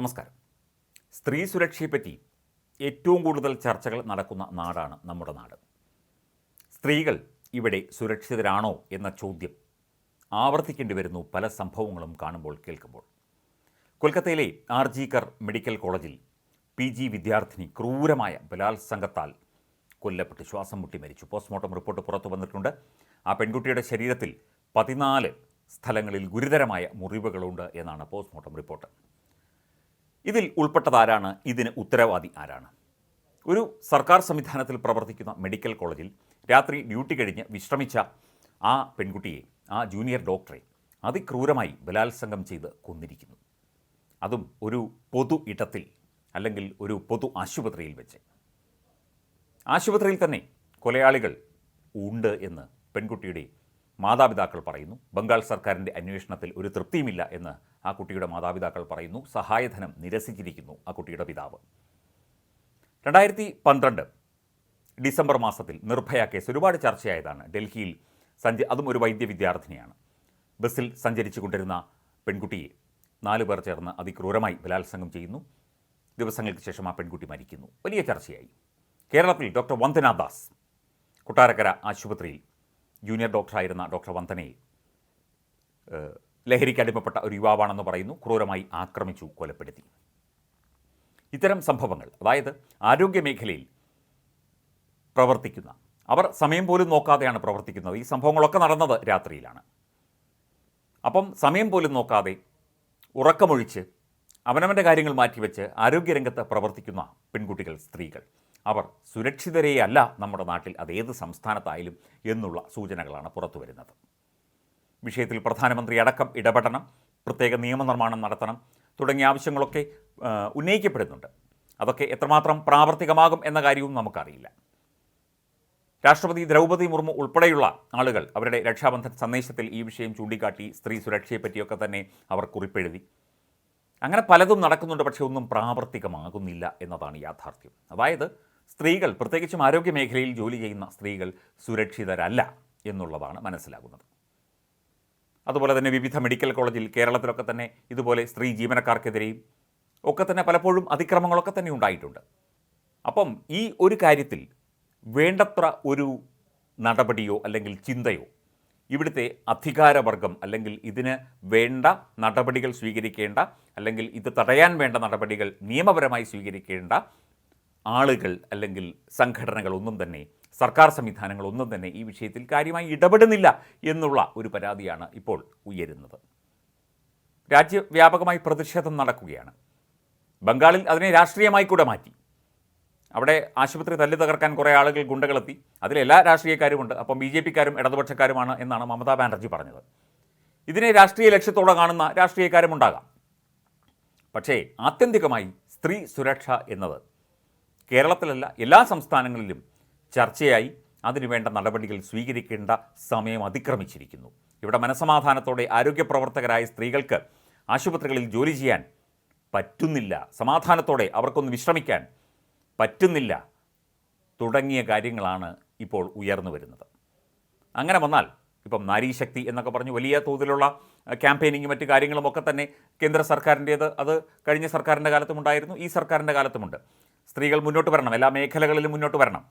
നമസ്കാരം. സ്ത്രീ സുരക്ഷയെപ്പറ്റി ഏറ്റവും കൂടുതൽ ചർച്ചകൾ നടക്കുന്ന നാടാണ് നമ്മുടെ നാട്. സ്ത്രീകൾ ഇവിടെ സുരക്ഷിതരാണോ എന്ന ചോദ്യം ആവർത്തിക്കേണ്ടി വരുന്നു പല സംഭവങ്ങളും കാണുമ്പോൾ കേൾക്കുമ്പോൾ. കൊൽക്കത്തയിലെ ആർ ജി കർ മെഡിക്കൽ കോളേജിൽ പി ജി വിദ്യാർത്ഥിനി ക്രൂരമായ ബലാത്സംഗത്താൽ കൊല്ലപ്പെട്ട് ശ്വാസം മുട്ടി മരിച്ചു. പോസ്റ്റ്മോർട്ടം റിപ്പോർട്ട് പുറത്തു വന്നിട്ടുണ്ട്. ആ പെൺകുട്ടിയുടെ ശരീരത്തിൽ പതിനാല് സ്ഥലങ്ങളിൽ ഗുരുതരമായ മുറിവുകളുണ്ട് എന്നാണ് പോസ്റ്റ്മോർട്ടം റിപ്പോർട്ട്. ഇതിൽ ഉൾപ്പെട്ടതാരാണ്? ഇതിന് ഉത്തരവാദി ആരാണ്? ഒരു സർക്കാർ സംവിധാനത്തിൽ പ്രവർത്തിക്കുന്ന മെഡിക്കൽ കോളേജിൽ രാത്രി ഡ്യൂട്ടി കഴിഞ്ഞ് വിശ്രമിച്ച ആ പെൺകുട്ടിയെ ആ ജൂനിയർ ഡോക്ടറെ അതിക്രൂരമായി ബലാത്സംഗം ചെയ്ത് കൊന്നിരിക്കുന്നു. അതും ഒരു പൊതു ഇടത്തിൽ അല്ലെങ്കിൽ ഒരു പൊതു ആശുപത്രിയിൽ വെച്ച്. ആശുപത്രിയിൽ തന്നെ കൊലയാളികൾ ഉണ്ട് എന്ന് പെൺകുട്ടിയുടെ മാതാപിതാക്കൾ പറയുന്നു ബംഗാൾ സർക്കാരിന്റെ അന്വേഷണത്തിൽ ഒരു തൃപ്തിയുമില്ല എന്ന് ആ കുട്ടിയുടെ മാതാപിതാക്കൾ പറയുന്നു സഹായധനം നിരസിച്ചിരിക്കുന്നു ആ കുട്ടിയുടെ പിതാവ്. രണ്ടായിരത്തി പന്ത്രണ്ട് ഡിസംബർ മാസത്തിൽ നിർഭയ കേസ് ഒരുപാട് ചർച്ചയായതാണ്. ഡൽഹിയിൽ സഞ്ച അതും ഒരു വൈദ്യ വിദ്യാർത്ഥിനിയാണ്. ബസ്സിൽ സഞ്ചരിച്ചു കൊണ്ടിരുന്ന പെൺകുട്ടിയെ നാലു പേർ ചേർന്ന് അതിക്രൂരമായി ബലാത്സംഗം ചെയ്യുന്നു. ദിവസങ്ങൾക്ക് ശേഷം ആ പെൺകുട്ടി മരിക്കുന്നു. വലിയ ചർച്ചയായി. കേരളത്തിൽ ഡോക്ടർ വന്ദനാ ദാസ് കൊട്ടാരക്കര ആശുപത്രിയിൽ ജൂനിയർ ഡോക്ടറായിരുന്ന ഡോക്ടർ വന്ദനയെ ഏഹ്, ലഹരിക്ക് അടിമപ്പെട്ട ഒരു യുവാവാണെന്ന് പറയുന്നു ക്രൂരമായി ആക്രമിച്ചു കൊലപ്പെടുത്തി. ഇത്തരം സംഭവങ്ങൾ അതായത് ആരോഗ്യ മേഖലയിൽ പ്രവർത്തിക്കുന്ന അവർ സമയം പോലും നോക്കാതെയാണ് പ്രവർത്തിക്കുന്നത്. ഈ സംഭവങ്ങളൊക്കെ നടന്നത് രാത്രിയിലാണ്. അപ്പം സമയം പോലും നോക്കാതെ ഉറക്കമൊഴിച്ച് അവനവന്റെ കാര്യങ്ങൾ മാറ്റിവെച്ച് ആരോഗ്യരംഗത്ത് പ്രവർത്തിക്കുന്ന പെൺകുട്ടികൾ സ്ത്രീകൾ അവർ സുരക്ഷിതരേയല്ല നമ്മുടെ നാട്ടിൽ അതേത് സംസ്ഥാനത്തായാലും എന്നുള്ള സൂചനകളാണ് പുറത്തു വരുന്നത്. വിഷയത്തിൽ പ്രധാനമന്ത്രി അടക്കം ഇടപെടണം പ്രത്യേക നിയമനിർമ്മാണം നടത്തണം തുടങ്ങിയ ആവശ്യങ്ങളൊക്കെ ഉന്നയിക്കപ്പെടുന്നുണ്ട്. അതൊക്കെ എത്രമാത്രം പ്രാവർത്തികമാകും എന്ന കാര്യവും നമുക്കറിയില്ല. രാഷ്ട്രപതി ദ്രൗപദി മുർമു ഉൾപ്പെടെയുള്ള ആളുകൾ അവരുടെ രക്ഷാബന്ധൻ സന്ദേശത്തിൽ ഈ വിഷയം ചൂണ്ടിക്കാട്ടി സ്ത്രീ സുരക്ഷയെപ്പറ്റിയൊക്കെ തന്നെ അവർ കുറിപ്പെഴുതി. അങ്ങനെ പലതും നടക്കുന്നുണ്ട് പക്ഷേ ഒന്നും പ്രാവർത്തികമാകുന്നില്ല എന്നതാണ് യാഥാർത്ഥ്യം. അതായത് സ്ത്രീകൾ പ്രത്യേകിച്ചും ആരോഗ്യ മേഖലയിൽ ജോലി ചെയ്യുന്ന സ്ത്രീകൾ സുരക്ഷിതരല്ല എന്നുള്ളതാണ് മനസ്സിലാകുന്നത്. അതുപോലെ തന്നെ വിവിധ മെഡിക്കൽ കോളേജിൽ കേരളത്തിലൊക്കെ തന്നെ ഇതുപോലെ സ്ത്രീ ജീവനക്കാർക്കെതിരെയും ഒക്കെ തന്നെ പലപ്പോഴും അതിക്രമങ്ങളൊക്കെ തന്നെ ഉണ്ടായിട്ടുണ്ട്. അപ്പം ഈ ഒരു കാര്യത്തിൽ വേണ്ടത്ര ഒരു നടപടിയോ അല്ലെങ്കിൽ ചിന്തയോ ഇവിടുത്തെ അധികാരവർഗം അല്ലെങ്കിൽ ഇതിന് വേണ്ട നടപടികൾ സ്വീകരിക്കേണ്ട അല്ലെങ്കിൽ ഇത് തടയാൻ വേണ്ട നടപടികൾ നിയമപരമായി സ്വീകരിക്കേണ്ട ആളുകൾ അല്ലെങ്കിൽ സംഘടനകൾ ഒന്നും തന്നെ സർക്കാർ സംവിധാനങ്ങൾ ഒന്നും തന്നെ ഈ വിഷയത്തിൽ കാര്യമായി ഇടപെടുന്നില്ല എന്നുള്ള ഒരു പരാതിയാണ് ഇപ്പോൾ ഉയരുന്നത്. രാജ്യവ്യാപകമായി പ്രതിഷേധം നടക്കുകയാണ്. ബംഗാളിൽ അതിനെ രാഷ്ട്രീയമായി കൂടെ മാറ്റി. അവിടെ ആശുപത്രി തല്ലി തകർക്കാൻ കുറേ ആളുകൾ ഗുണ്ടകളെത്തി. അതിലെല്ലാ രാഷ്ട്രീയക്കാരുമുണ്ട്. അപ്പം ബി ജെ പിക്കാരും ഇടതുപക്ഷക്കാരുമാണ് എന്നാണ് മമതാ ബാനർജി പറഞ്ഞത്. ഇതിനെ രാഷ്ട്രീയ ലക്ഷ്യത്തോടെ കാണുന്ന രാഷ്ട്രീയക്കാരും ഉണ്ടാകാം പക്ഷേ ആത്യന്തികമായി സ്ത്രീ സുരക്ഷ എന്നത് കേരളത്തിലല്ല എല്ലാ സംസ്ഥാനങ്ങളിലും ചർച്ചയായി അതിനുവേണ്ട നടപടികൾ സ്വീകരിക്കേണ്ട സമയം അതിക്രമിച്ചിരിക്കുന്നു. ഇവിടെ മനസമാധാനത്തോടെ ആരോഗ്യ പ്രവർത്തകരായ സ്ത്രീകൾക്ക് ആശുപത്രികളിൽ ജോലി ചെയ്യാൻ പറ്റുന്നില്ല. സമാധാനത്തോടെ അവർക്കൊന്ന് വിശ്രമിക്കാൻ പറ്റുന്നില്ല. തുടങ്ങിയ കാര്യങ്ങളാണ് ഇപ്പോൾ ഉയർന്നു വരുന്നത്. അങ്ങനെ വന്നാൽ ഇപ്പം നാരീശക്തി എന്നൊക്കെ പറഞ്ഞ് വലിയ തോതിലുള്ള ക്യാമ്പയിനിങ്ങും മറ്റു കാര്യങ്ങളും ഒക്കെ തന്നെ കേന്ദ്ര സർക്കാരിന്റേത് അത് കഴിഞ്ഞ സർക്കാരിന്റെ കാലത്തുമുണ്ടായിരുന്നു ഈ സർക്കാരിന്റെ കാലത്തുമുണ്ട്. സ്ത്രീകൾ മുന്നോട്ട് വരണം. എല്ലാ മേഖലകളിലും മുന്നോട്ട് വരണം.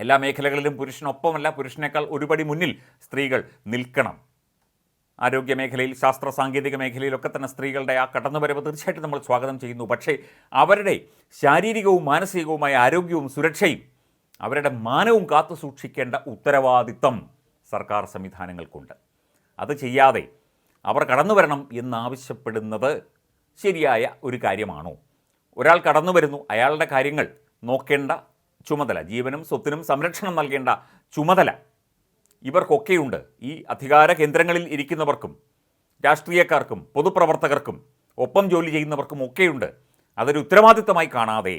എല്ലാ മേഖലകളിലും പുരുഷനൊപ്പമല്ല പുരുഷനേക്കാൾ ഒരുപടി മുന്നിൽ സ്ത്രീകൾ നിൽക്കണം. ആരോഗ്യ മേഖലയിൽ ശാസ്ത്ര സാങ്കേതിക മേഖലയിലൊക്കെ തന്നെ സ്ത്രീകളുടെ ആ കടന്നുവരവ് തീർച്ചയായിട്ടും നമ്മൾ സ്വാഗതം ചെയ്യുന്നു. പക്ഷേ അവരുടെ ശാരീരികവും മാനസികവുമായ ആരോഗ്യവും സുരക്ഷയും അവരുടെ മാനവും കാത്തു സൂക്ഷിക്കേണ്ട ഉത്തരവാദിത്തം സർക്കാർ സംവിധാനങ്ങൾക്കുണ്ട്. അത് ചെയ്യാതെ അവർ കടന്നു വരണം എന്നാവശ്യപ്പെടുന്നത് ശരിയായ ഒരു കാര്യമാണോ? ഒരാൾ കടന്നു വരുന്നു അയാളുടെ കാര്യങ്ങൾ നോക്കേണ്ട ചുമതല ജീവനും സ്വത്തിനും സംരക്ഷണം നൽകേണ്ട ചുമതല ഇവർക്കൊക്കെയുണ്ട്. ഈ അധികാര കേന്ദ്രങ്ങളിൽ ഇരിക്കുന്നവർക്കും രാഷ്ട്രീയക്കാർക്കും പൊതുപ്രവർത്തകർക്കും ഒപ്പം ജോലി ചെയ്യുന്നവർക്കും ഒക്കെയുണ്ട്. അതൊരു ഉത്തരവാദിത്തമായി കാണാതെ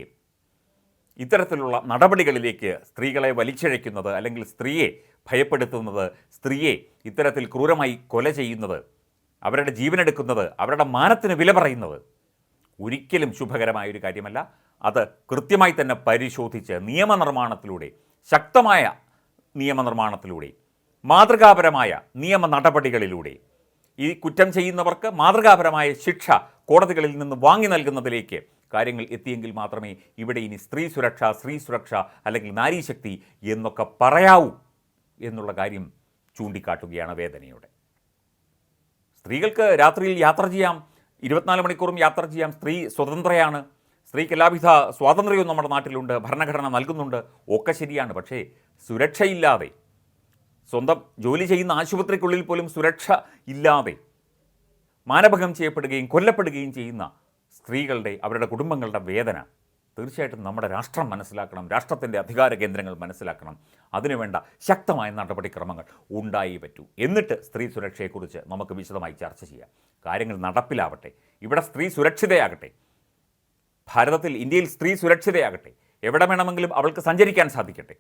ഇത്തരത്തിലുള്ള നടപടികളിലേക്ക് സ്ത്രീകളെ വലിച്ചിഴയ്ക്കുന്നത് അല്ലെങ്കിൽ സ്ത്രീയെ ഭയപ്പെടുത്തുന്നത് സ്ത്രീയെ ഇത്തരത്തിൽ ക്രൂരമായി കൊല ചെയ്യുന്നത് അവരുടെ ജീവനെടുക്കുന്നത് അവരുടെ മാനത്തിന് വില പറയുന്നത് ഒരിക്കലും ശുഭകരമായ ഒരു കാര്യമല്ല. അത് കൃത്യമായി തന്നെ പരിശോധിച്ച് നിയമനിർമ്മാണത്തിലൂടെ ശക്തമായ നിയമനിർമ്മാണത്തിലൂടെ മാതൃകാപരമായ നിയമ നടപടികളിലൂടെ ഈ കുറ്റം ചെയ്യുന്നവർക്ക് മാതൃകാപരമായ ശിക്ഷ കോടതികളിൽ നിന്ന് വാങ്ങി നൽകുന്നതിലേക്ക് കാര്യങ്ങൾ എത്തിയെങ്കിൽ മാത്രമേ ഇവിടെ ഇനി സ്ത്രീ സുരക്ഷ സ്ത്രീ സുരക്ഷ അല്ലെങ്കിൽ നാരീശക്തി എന്നൊക്കെ പറയാവൂ എന്നുള്ള കാര്യം ചൂണ്ടിക്കാട്ടുകയാണ് വേദനയോടെ. സ്ത്രീകൾക്ക് രാത്രിയിൽ യാത്ര ചെയ്യാം ഇരുപത്തിനാല് മണിക്കൂറും യാത്ര ചെയ്യാം സ്ത്രീ സ്വതന്ത്രയാണ്. സ്ത്രീക്ക് എല്ലാവിധ സ്വാതന്ത്ര്യവും നമ്മുടെ നാട്ടിലുണ്ട്. ഭരണഘടന നൽകുന്നുണ്ട്. ഒക്കെ ശരിയാണ്. പക്ഷേ സുരക്ഷയില്ലാതെ സ്വന്തം ജോലി ചെയ്യുന്ന ആശുപത്രിക്കുള്ളിൽ പോലും സുരക്ഷ ഇല്ലാതെ മാനഭംഗം ചെയ്യപ്പെടുകയും കൊല്ലപ്പെടുകയും ചെയ്യുന്ന സ്ത്രീകളുടെ അവരുടെ കുടുംബങ്ങളുടെ വേദന തീർച്ചയായിട്ടും നമ്മുടെ രാഷ്ട്രം മനസ്സിലാക്കണം രാഷ്ട്രത്തിന്റെ അധികാര കേന്ദ്രങ്ങൾ മനസ്സിലാക്കണം. അതിനുവേണ്ട ശക്തമായ നടപടിക്രമങ്ങൾ ഉണ്ടായി പറ്റൂ. എന്നിട്ട് സ്ത്രീ സുരക്ഷയെക്കുറിച്ച് നമുക്ക് വിശദമായി ചർച്ച ചെയ്യാം. കാര്യങ്ങൾ നടപ്പിലാവട്ടെ. ഇവിടെ സ്ത്രീ സുരക്ഷിതയാകട്ടെ. ഭാരതത്തിൽ ഇന്ത്യയിൽ സ്ത്രീ സുരക്ഷിതയാകട്ടെ. എവിടെ വേണമെങ്കിലും അവൾക്ക് സഞ്ചരിക്കാൻ സാധിക്കട്ടെ.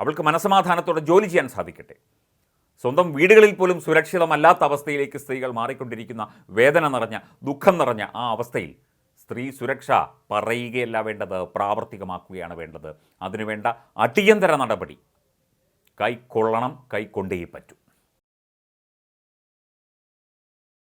അവൾക്ക് മനസമാധാനത്തോടെ ജോലി ചെയ്യാൻ സാധിക്കട്ടെ. സ്വന്തം വീടുകളിൽ പോലും സുരക്ഷിതമല്ലാത്ത അവസ്ഥയിലേക്ക് സ്ത്രീകൾ മാറിക്കൊണ്ടിരിക്കുന്ന വേദന നിറഞ്ഞ ദുഃഖം നിറഞ്ഞ ആ അവസ്ഥയിൽ സ്ത്രീ സുരക്ഷ പറയുകയല്ല വേണ്ടത് പ്രാവർത്തികമാക്കുകയാണ് വേണ്ടത്. അതിനുവേണ്ട അടിയന്തര നടപടി കൈക്കൊള്ളണം കൈക്കൊണ്ടേ പറ്റൂ.